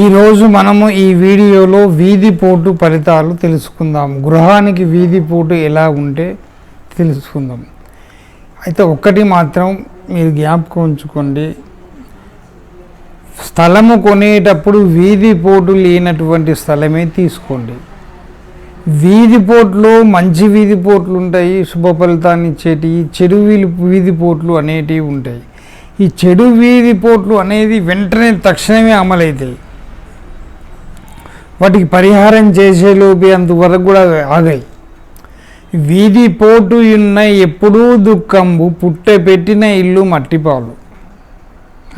ఈరోజు మనము ఈ వీడియోలో వీధి పోటు ఫలితాలు తెలుసుకుందాం. గృహానికి వీధి పోటు ఎలా ఉంటే తెలుసుకుందాం. అయితే ఒక్కటి మాత్రం మీరు జ్ఞాపకం ఉంచుకోండి. స్థలము కొనేటప్పుడు వీధి పోటు లేనటువంటి స్థలమే తీసుకోండి. వీధి పోట్లు మంచి వీధి పోట్లు ఉంటాయి శుభ ఫలితాన్ని ఇచ్చేటివి చెడు వీలు వీధి పోట్లు అనేటివి ఉంటాయి. ఈ చెడు వీధి పోట్లు అనేది వెంటనే తక్షణమే అమలవుతాయి వాటికి పరిహారం చేసేలోపి అంతవరకు కూడా ఆగాయి. వీధి పోటు ఉన్న ఎప్పుడూ దుఃఖంబు పుట్ట పెట్టిన ఇల్లు మట్టిపాలు.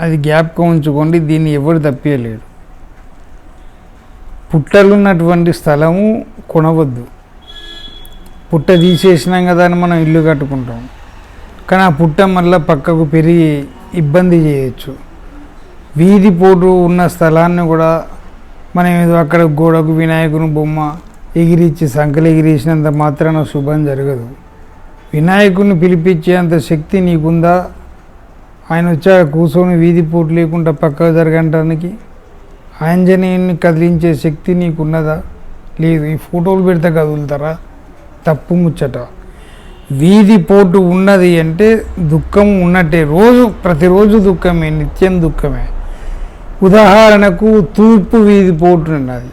అది జ్ఞాపకం ఉంచుకోండి దీన్ని ఎవరు తప్పియలేడు పుట్టలున్నటువంటి స్థలము కొనవద్దు. పుట్ట తీసేసినాం కదా అని మనం ఇల్లు కట్టుకుంటాం. కానీ ఆ పుట్ట మళ్ళీ పక్కకు పెరిగి ఇబ్బంది చేయొచ్చు. వీధి పోటు ఉన్న స్థలాన్ని కూడా మనం ఏదో అక్కడ గోడకు వినాయకుని బొమ్మ ఎగిరించి సంకలు ఎగిరేసినంత మాత్రాన శుభం జరగదు. వినాయకుడిని పిలిపించేంత శక్తి నీకుందా? ఆయన వచ్చా కూర్చొని వీధి పూట లేకుండా పక్కకు జరగడానికి ఆంజనేయుని కదిలించే శక్తి నీకున్నదా? లేదు ఈ ఫోటోలు పెడితే కదులుతారా? తప్పు ముచ్చట. వీధి పోటు ఉన్నది అంటే దుఃఖం ఉన్నట్టే. రోజు ప్రతిరోజు దుఃఖమే నిత్యం దుఃఖమే. ఉదాహరణకు తూర్పు వీధి పోటు ఉన్నది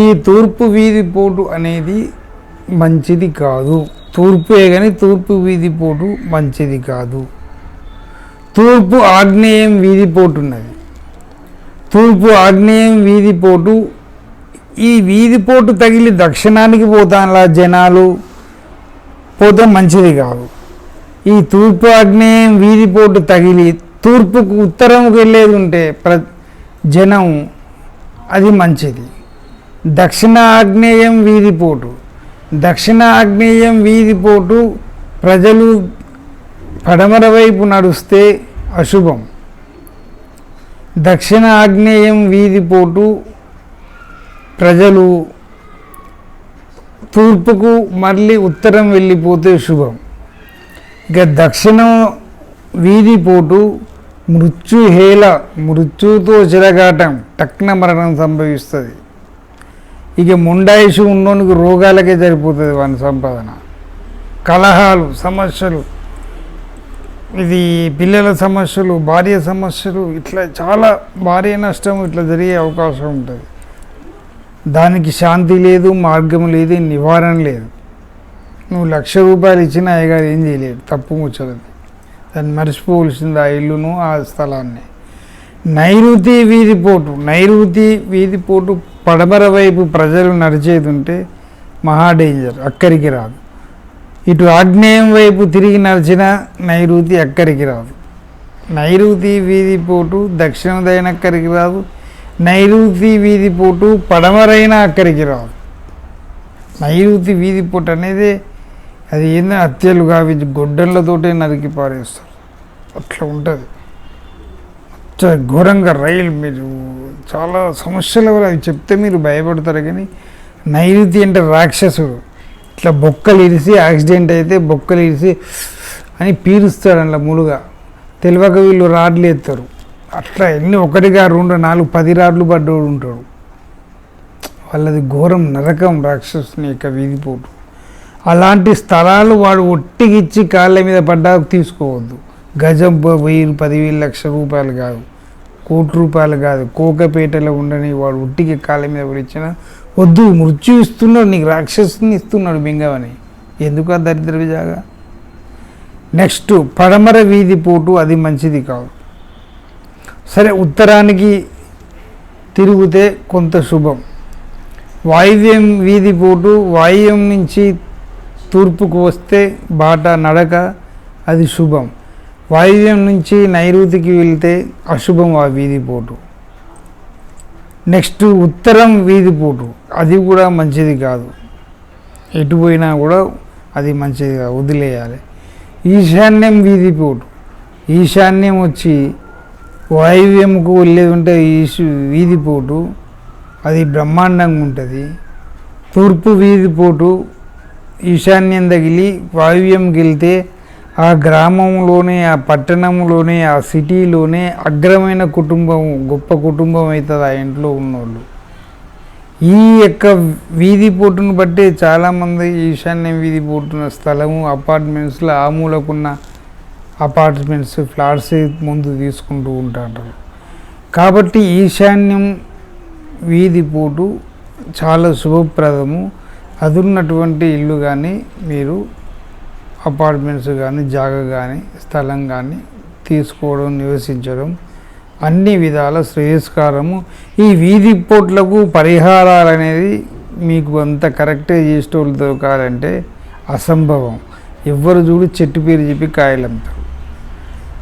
ఈ తూర్పు వీధి పోటు అనేది మంచిది కాదు. తూర్పే కానీ తూర్పు వీధి పోటు మంచిది కాదు. తూర్పు ఆగ్నేయం వీధి పోటు ఉన్నది. తూర్పు ఆగ్నేయం వీధి పోటు ఈ వీధి పోటు తగిలి దక్షిణానికి పోతానులా జనాలు పోతే మంచిది కాదు. ఈ తూర్పు ఆగ్నేయం వీధి పోటు తగిలి తూర్పుకు ఉత్తరం వెళ్ళేది ఉంటే ప్ర జనం అది మంచిది. దక్షిణ ఆగ్నేయం వీధిపోటు దక్షిణ ఆగ్నేయం వీధిపోటు ప్రజలు పడమర వైపు నడుస్తే అశుభం. దక్షిణ ఆగ్నేయం వీధిపోటు ప్రజలు తూర్పుకు మళ్ళీ ఉత్తరం వెళ్ళిపోతే శుభం. ఇక దక్షిణం వీధిపోటు మృత్యుహేళ మృత్యుతో చిరగాటం టక్న మరణం సంభవిస్తుంది. ఇక ముండాయిషు ఉన్నోనికి రోగాలకే సరిపోతుంది వాని సంపాదన. కలహాలు సమస్యలు. ఇది పిల్లల సమస్యలు భార్య సమస్యలు ఇట్లా చాలా భార్య నష్టం ఇట్లా జరిగే అవకాశం ఉంటుంది. దానికి శాంతి లేదు మార్గం లేదు నివారణ లేదు. నువ్వు లక్ష రూపాయలు ఇచ్చినా అయ్యగారు ఏం చేయలేదు తప్పు ముచ్చలేదు దాన్ని మర్చిపోవలసింది ఆ ఇల్లును ఆ స్థలాన్ని. నైరుతి వీధి పోటు. నైరుతి వీధి పోటు పడమర వైపు ప్రజలు నడిచేది ఉంటే మహా డేంజర్ అక్కడికి రాదు. ఇటు ఆగ్నేయం వైపు తిరిగి నడిచిన నైరుతి అక్కడికి రాదు. నైరుతి వీధి పోటు దక్షిణదైన అక్కడికి రాదు. నైరుతి వీధి పోటు పడమరైన అక్కడికి రాదు. నైరుతి వీధిపోటు అనేది అది ఏందో? హత్యలు కావి గొడ్డళ్ళతోటే నరికి పారేస్తారు. అట్లా ఉంటుంది. చాలా ఘోరంగా రైలు మీరు చాలా సమస్యలు కూడా అవి చెప్తే మీరు భయపడతారు కానీ నైరుతి అంటే రాక్షసుడు. ఇట్లా బొక్కలు ఇరిసి యాక్సిడెంట్ అయితే బొక్కలు ఇరిసి అని పీరుస్తాడు అట్లా ములుగా. తెలియక వీళ్ళు రాడ్లు ఎత్తారు. అట్లా ఎన్ని ఒకటిగా రెండు నాలుగు పది రాడ్లు పడ్డోడు ఉంటాడు. వాళ్ళది ఘోరం నరకం రాక్షసుని యొక్క వీధిపోటు. అలాంటి స్థలాలు వాడు ఒట్టికిచ్చి కాళ్ళ మీద పడ్డా తీసుకోవద్దు. గజం వెయ్యి పదివేలు లక్ష రూపాయలు కాదు. కోటి రూపాయలు కాదు. కోకపేటలో ఉండని వాడు ఒట్టికి కాళ్ళ మీద పడిచ్చిన వద్దు మృత్యు ఇస్తున్నాడు నీకు రాక్షసుని ఇస్తున్నాడు మింగవని ఎందుకు ఆ దరిద్ర జాగా నెక్స్ట్ పడమర వీధి పోటు అది మంచిది కాదు. సరే ఉత్తరానికి తిరిగితే కొంత శుభం. వాయువ్యం వీధి పోటు వాయువ్యం నుంచి తూర్పుకు వస్తే బాట నడక అది శుభం. వాయువ్యం నుంచి నైరుతికి వెళ్తే అశుభం ఆ వీధి పోటు నెక్స్ట్ ఉత్తరం వీధి పోటు అది కూడా మంచిది కాదు. ఎటు పోయినా కూడా అది మంచిది కాదు వదిలేయాలి. ఈశాన్యం వీధి పోటు ఈశాన్యం వచ్చి వాయువ్యంకు వెళ్ళేది ఉంటే ఈశు వీధి పోటు అది బ్రహ్మాండంగా ఉంటుంది. తూర్పు వీధి పోటు ఈశాన్యం తగిలి వాయువ్యం గెలితే ఆ గ్రామంలోనే ఆ పట్టణంలోనే ఆ సిటీలోనే అగ్రమైన కుటుంబం గొప్ప కుటుంబం అవుతుంది ఆ ఇంట్లో ఉన్నోళ్ళు. ఈ యొక్క వీధి పోటును బట్టి చాలామంది ఈశాన్యం వీధి పోటున్న స్థలము అపార్ట్మెంట్స్లో ఆ మూలకున్న అపార్ట్మెంట్స్ ఫ్లాట్స్ ముందు తీసుకుంటూ ఉంటారు. కాబట్టి ఈశాన్యం వీధి పోటు చాలా శుభప్రదము. అది ఉన్నటువంటి ఇల్లు కానీ మీరు అపార్ట్మెంట్స్ కానీ జాగ కానీ స్థలం కానీ తీసుకోవడం నివసించడం అన్ని విధాల శ్రేయస్కారము. ఈ వీధి పోట్లకు పరిహారాలు అనేది మీకు అంత కరెక్టే చేసేటోళ్ళు దొరకాలంటే అసంభవం. ఎవ్వరు చూడు చెట్టు పేరు చెప్పి కాయలంతారు.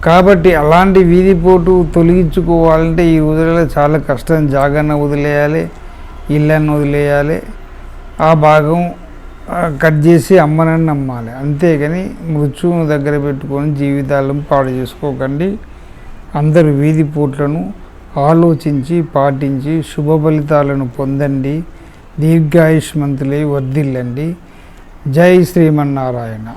కాబట్టి అలాంటి వీధి పోటు తొలగించుకోవాలంటే ఈ రోజులలో చాలా కష్టం. జాగన్న వదిలేయాలి ఇళ్ళನ್ನು వదిలేయాలి ఆ భాగం కట్ చేసి అమ్మనని నమ్మాలి. అంతేగాని మృత్యువును దగ్గర పెట్టుకొని జీవితాలను పాడు చేసుకోకండి. అందరు వీధి పోట్లను ఆలోచించి పాటించి శుభ ఫలితాలను పొందండి. దీర్ఘాయుష్మంతులై వర్ధిల్లండి. జై శ్రీమన్నారాయణ.